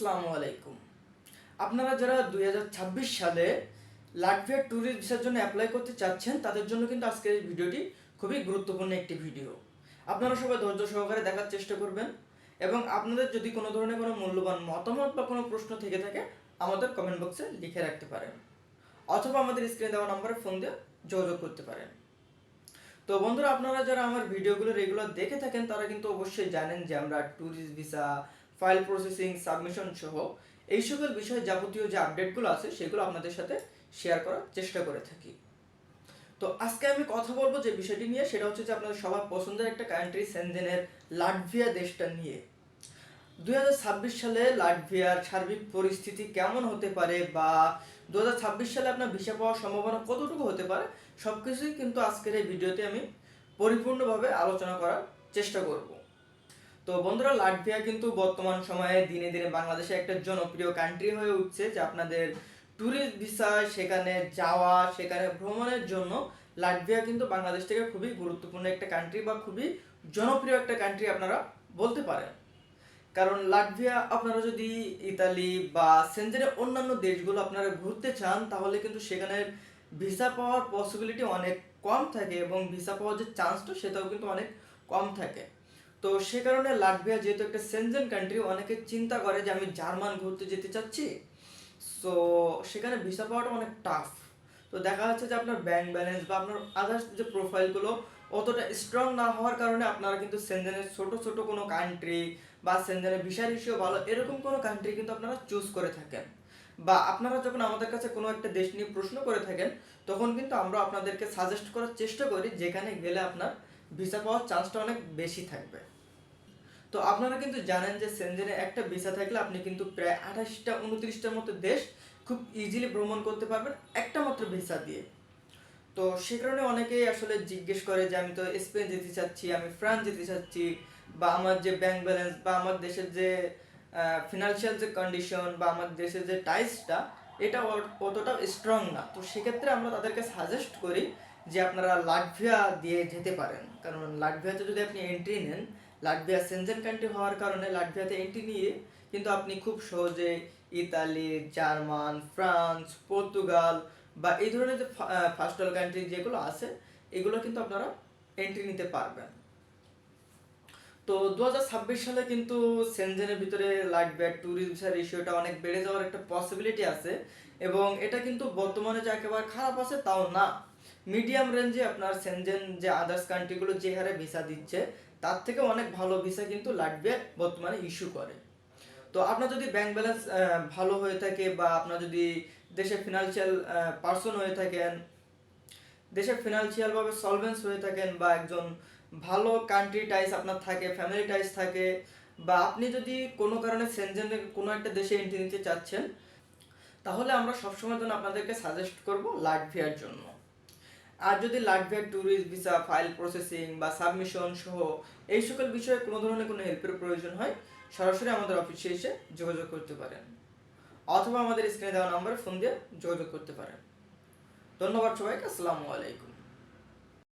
আসসালামু আলাইকুম আপনারা যারা দুই হাজার ছাব্বিশ সালে লাটভিয়া ট্যুরিস্ট ভিসার জন্য অ্যাপ্লাই করতে চাচ্ছেন, তাদের জন্য কিন্তু আজকের এই ভিডিওটি খুবই গুরুত্বপূর্ণ একটি ভিডিও। আপনারা সবাই ধৈর্য সহকারে দেখার চেষ্টা করবেন এবং আপনাদের যদি কোনো ধরনের কোনো মূল্যবান মতামত বা কোনো প্রশ্ন থেকে থাকে, আমাদের কমেন্ট বক্সে লিখে রাখতে পারেন। অথবা আমাদের স্ক্রিনে দেওয়া নম্বরে ফোন দিয়ে যোগাযোগ করতে পারেন। তো বন্ধুরা, আপনারা যারা আমার ভিডিওগুলো রেগুলার দেখে থাকেন, তারা কিন্তু অবশ্যই জানেন যে আমরা tourist visa file processing submission সহ এই সকল বিষয়ে যাবতীয় যে আপডেটগুলো আছে, সেগুলো আপনাদের সাথে শেয়ার করার চেষ্টা করে থাকি। তো আজকে আমি কথা বলব যে বিষয়টি নিয়ে, সেটা হচ্ছে যে আপনাদের সবার পছন্দের একটা কান্ট্রি সেনজেনের লাটভিয়া দেশটা নিয়ে। দু হাজার ছাব্বিশ সালে লাটভিয়ার সার্বিক পরিস্থিতি কেমন হতে পারে বা দু হাজার ছাব্বিশ সালে আপনার ভিসা পাওয়ার সম্ভাবনা কতটুকু হতে পারে সব কিছুই কিন্তু আজকের এই ভিডিওতে আমি পরিপূর্ণভাবে আলোচনা করার চেষ্টা করব। তো বন্ধুরা, লাটভিয়া কিন্তু বর্তমান সময়ে দিনে দিনে বাংলাদেশে একটা জনপ্রিয় কান্ট্রি হয়ে উঠছে, যে আপনাদের ট্যুরিস্ট ভিসা সেখানে যাওয়া, সেখানে ভ্রমণের জন্য লাটভিয়া কিন্তু বাংলাদেশ থেকে খুবই গুরুত্বপূর্ণ একটা কান্ট্রি বা খুবই জনপ্রিয় একটা কান্ট্রি আপনারা বলতে পারেন। কারণ লাটভিয়া আপনারা যদি ইতালি বা সেঞ্জেনের অন্যান্য দেশগুলো আপনারা ঘুরতে চান, তাহলে কিন্তু সেখানে ভিসা পাওয়ার পসিবিলিটি অনেক কম থাকে এবং ভিসা পাওয়ার যে চান্সটা সেটাও কিন্তু অনেক কম থাকে। তো সে কারণে লাটভিয়া যেহেতু একটা সেনজেন কান্ট্রি অনেকে চিন্তা করে যে আমি জার্মান ঘুরতে যেতে চাচ্ছি। সো সেখানে ভিসা পাওয়াটা অনেক টাফ তো দেখা যাচ্ছে যে আপনার ব্যাংক ব্যালেন্স বা আপনার আদার্স যে প্রোফাইলগুলো অতটা স্ট্রং না হওয়ার কারণে আপনারা কিন্তু সেনজেনের ছোট ছোট কোনো কান্ট্রি বা সেনজেনের ভিসা রেশিও ভালো এরকম কোনো কান্ট্রি কিন্তু আপনারা চুজ করে থাকেন। বা আপনারা যখন আমাদের কাছে কোনো একটা দেশ নিয়ে প্রশ্ন করে থাকেন, তখন কিন্তু আমরা আপনাদেরকে সাজেস্ট করার চেষ্টা করি যেখানে গেলে আপনার ভিসা পাওয়ার চান্সটা অনেক বেশি থাকবে। তো আপনারা কিন্তু জানেন যে সেনজেনে একটা ভিসা থাকলে আপনি কিন্তু প্রায় আঠাশটা, উনত্রিশটার মতো দেশ খুব ইজিলি ভ্রমণ করতে পারবেন একটা মাত্র ভিসা দিয়ে। তো সে কারণে অনেকেই আসলে জিজ্ঞেস করে যে, আমি তো স্পেন যেতে চাচ্ছি, আমি ফ্রান্স যেতে চাচ্ছি বা আমার যে ব্যাংক ব্যালেন্স বা আমার দেশের যে ফিনান্সিয়াল যে কন্ডিশন বা আমার দেশের যে টাইসটা এটা অতটা স্ট্রং না। তো সেক্ষেত্রে আমরা তাদেরকে সাজেস্ট করি আপনারা লাটভিয়া দিয়ে যেতে পারেন। কারণ লাটভিয়াতে যদি আপনি এন্ট্রি নেন, লাটভিয়া সেনজেন কান্ট্রি হওয়ার কারণে লাটভিয়াতে এন্ট্রি নিয়ে কিন্তু আপনি খুব সহজে ইতালি, জার্মান, ফ্রান্স, পর্তুগাল বা এই ধরনের যে ফার্স্ট ওয়ার্ল্ড কান্ট্রি যেগুলো আছে, এগুলো কিন্তু আপনারা এন্ট্রি নিতে পারবেন। তো দু হাজার ছাব্বিশ সালে কিন্তু সেনজেনের ভিতরে লাগবে ট্যুরিস্ট ভিসা রেশিওটা অনেক বেড়ে যাওয়ার একটা পসিবিলিটি আছে এবং এটা কিন্তু বর্তমানে যে একেবারে খারাপ আছে, তাও না। মিডিয়াম রেঞ্জে আপনার সেনজেন যে আদার্স কান্ট্রিগুলো যে হারে ভিসা দিচ্ছে, তার থেকে অনেক ভালো ভিসা কিন্তু লাগবে বর্তমানে ইস্যু করে। তো আপনার যদি ব্যাংক ব্যালেন্স ভালো হয়ে থাকে বা আপনার যদি দেশে ফিনান্সিয়াল পার্সন হয়ে থাকেন, দেশে ফিনান্সিয়ালভাবে সলভেন্স হয়ে থাকেন বা একজন ভালো কান্ট্রি টাইস আপনার থাকে ফ্যামিলি টাইস থাকে, বা আপনি যদি কোনো কারণে সেনজেনে কোনো একটা দেশে এন্ট্রি নিতে চাচ্ছেন, তাহলে আমরা সবসময় জন্য আপনাদেরকে সাজেস্ট করব লাটভিয়ার জন্য। আর যদি লাটভিয়ার ট্যুরিস্ট ভিসা ফাইল প্রসেসিং বা সাবমিশন সহ এই সকল বিষয়ে কোনো ধরনের কোনো হেল্পের প্রয়োজন হয়, সরাসরি আমাদের অফিসে এসে যোগাযোগ করতে পারেন। অথবা আমাদের স্ক্রিনে দেওয়া নাম্বারে ফোন দিয়ে যোগাযোগ করতে পারেন। ধন্যবাদ সবাইকে, আসসালামু আলাইকুম।